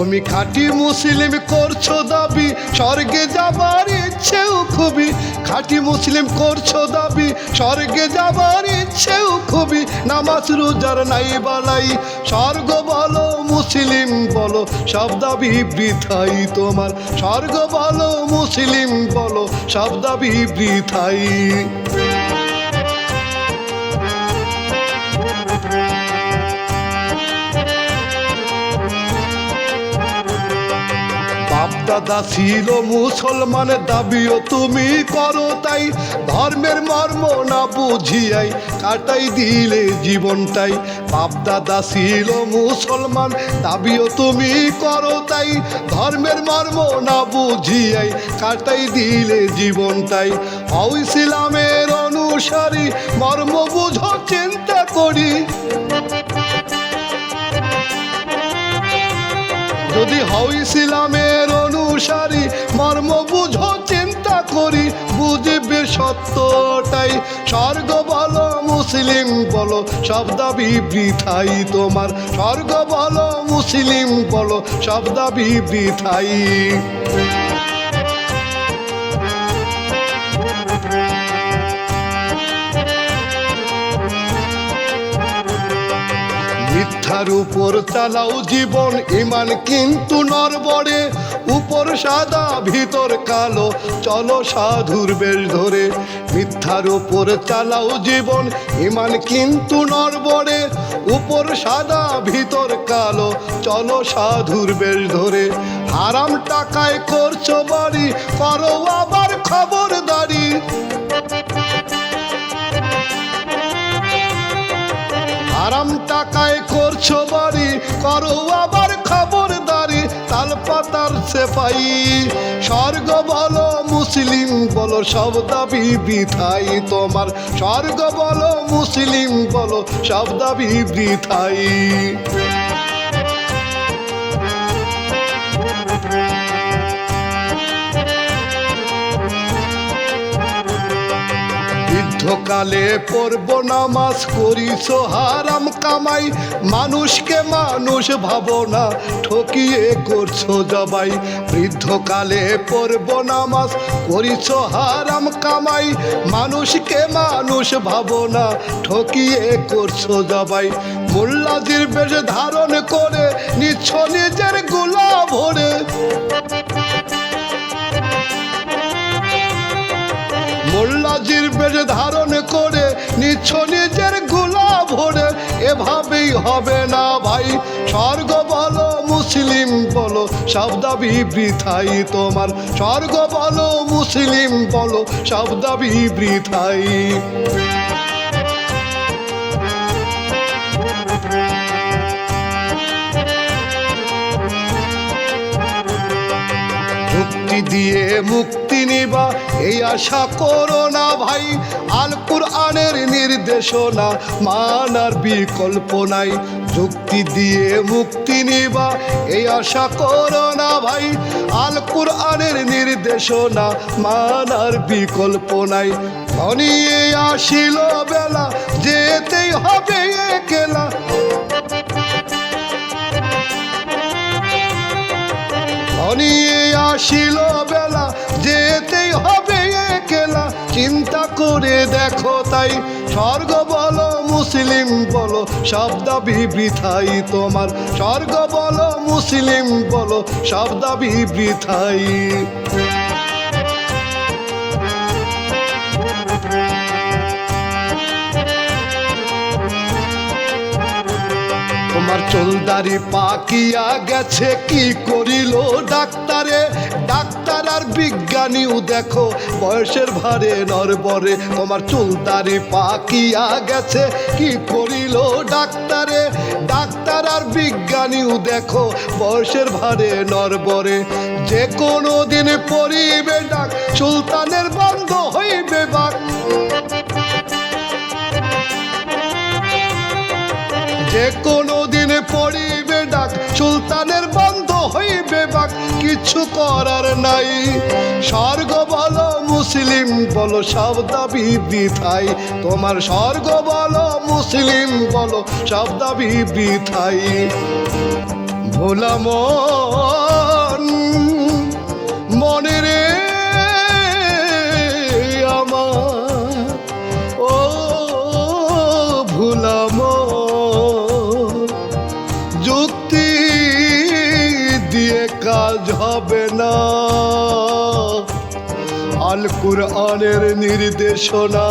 তুমি খাঁটি মুসলিম করছ দাবি। স্বর্গে যাবার ইচ্ছেও খুবই। খাঁটি মুসলিম করছ দাবি। স্বর্গে যাবার ইচ্ছেও খুবই। নামাজ রোজার নাই বালাই। স্বর্গ বলো, মুসলিম বলো, সব দাবি বৃথাই তোমার। স্বর্গ বলো, মুসলিম বলো, সব দাবি বৃথাই। বাপ দাদা ছিল মুসলমান, দাবিও তুমি করো তাই। ধর্মের মর্ম না বুঝিয়াই কাটাই দিলে জীবনটাই। বাপ দাদা ছিল মুসলমান, দাবিও তুমি করো তাই। ধর্মের মর্ম না বুঝিয়াই কাটাই দিলে জীবনটাই। হও ইসলামের অনুসারী, মর্ম বুঝো, চিন্তা করি। যদি হও ইসলামের অনুসারী মর্ম বুঝো চিন্তা করি, বুঝবে সত্যটাই। স্বর্গ বলো, মুসলিম বলো, সব দাবি বৃথাই তোমার। স্বর্গ বলো, মুসলিম বলো, সব দাবি বৃথাই। মিথ্যার উপর চালাও জীবন, ইমান কিন্তু নরবরে। উপর সাদা, ভিতর কালো। চলো সাধুর বেশ ধরে, মিথ্যার উপর চালাও জীবন। ইমান কিন্তু নরবরে, উপর সাদা, ভিতর কালো। চলো সাধুর বেশ ধরে, হারাম টাকায় করছ বাড়ি, করো আবার খবরদারি আরাম টাকায় করছ বাড়ি, করো পাতার পাই। স্বর্গ বলো মুসলিম বলো, সব দাবি বৃথাই তোমার। স্বর্গ বলো মুসলিম বলো, সব দাবি বৃথাই। বৃদ্ধকালে পড়ব নামাজ করিস হারাম কামাই। মানুষকে মানুষ ভাবো না ঠকিয়ে করছ জবাই। বৃদ্ধকালে পড়ব নামাজ করিস হারাম কামাই। মানুষকে মানুষ ভাবো না ঠকিয়ে করছ জবাই। মোল্লাজির বেশ ধারণ করে নিচ্ছ নিজেরগুলা ভরে। মোল্লাজির বেশ ধারণ হবে না ভাই। স্বর্গ বলো, মুসলিম বলো, সব দাবি বৃথাই তোমার। স্বর্গ বলো, মুসলিম বলো, সব দাবি বৃথাই। দিয়ে মুক্তি নিবা। এই আশা করো না ভাই, আল কুরআনের নির্দেশনা, মানার বিকল্প নাই। যুক্তি দিয়ে মুক্তি নিবা। এই আশা করো না ভাই, আল কুরআনের নির্দেশনা, মানার বিকল্প নাই। ধনিয়ে আসিল বেলা, যেতেই হবে একলা। ধনিয়ে আসিল বেলা, যেতেই হবে একলা। চিন্তা করে দেখো তাই, স্বর্গ বলো, মুসলিম বলো, সব দাবি বৃথাই তোমার। স্বর্গ বলো, মুসলিম বলো, সব দাবি বৃথাই। চুলদারি পাকিয়া গেছে, কি করিল ডাক্তারে? ডাক্তার আর বিজ্ঞানীও দেখো, বয়সের ভারে নরবরে তোমার চুলদারি পাকিয়া গেছে, কি করিল ডাক্তারে? ডাক্তার আর বিজ্ঞানীও দেখো, বয়সের ভারে নরবরে। যে কোনো দিন পরিবে ডাক, সুলতানের বন্ধ হইবে বাক। যে কোনো সুলতানের বন্ধ হইবে বাক কিছু করার নাই। স্বর্গ বলো মুসলিম, বলো সব দাবি বৃথাই। তোমার স্বর্গ বলো মুসলিম, বলো সব দাবি বৃথাই। ভোলাম মনে রে আমার। ও ভুলাম যুক্তি দিয়ে কাজ হবে না। আল কুরআনের নির্দেশনা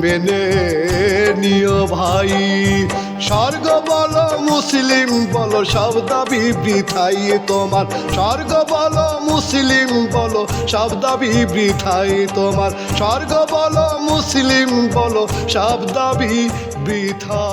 মেনে নিও ভাই। স্বর্গ বলো মুসলিম, বলো সব দাবি বৃথাই তোমার। স্বর্গ বলো মুসলিম, বলো সব দাবি বৃথাই তোমার। স্বর্গ বলো মুসলিম, বলো সব দাবি বৃথা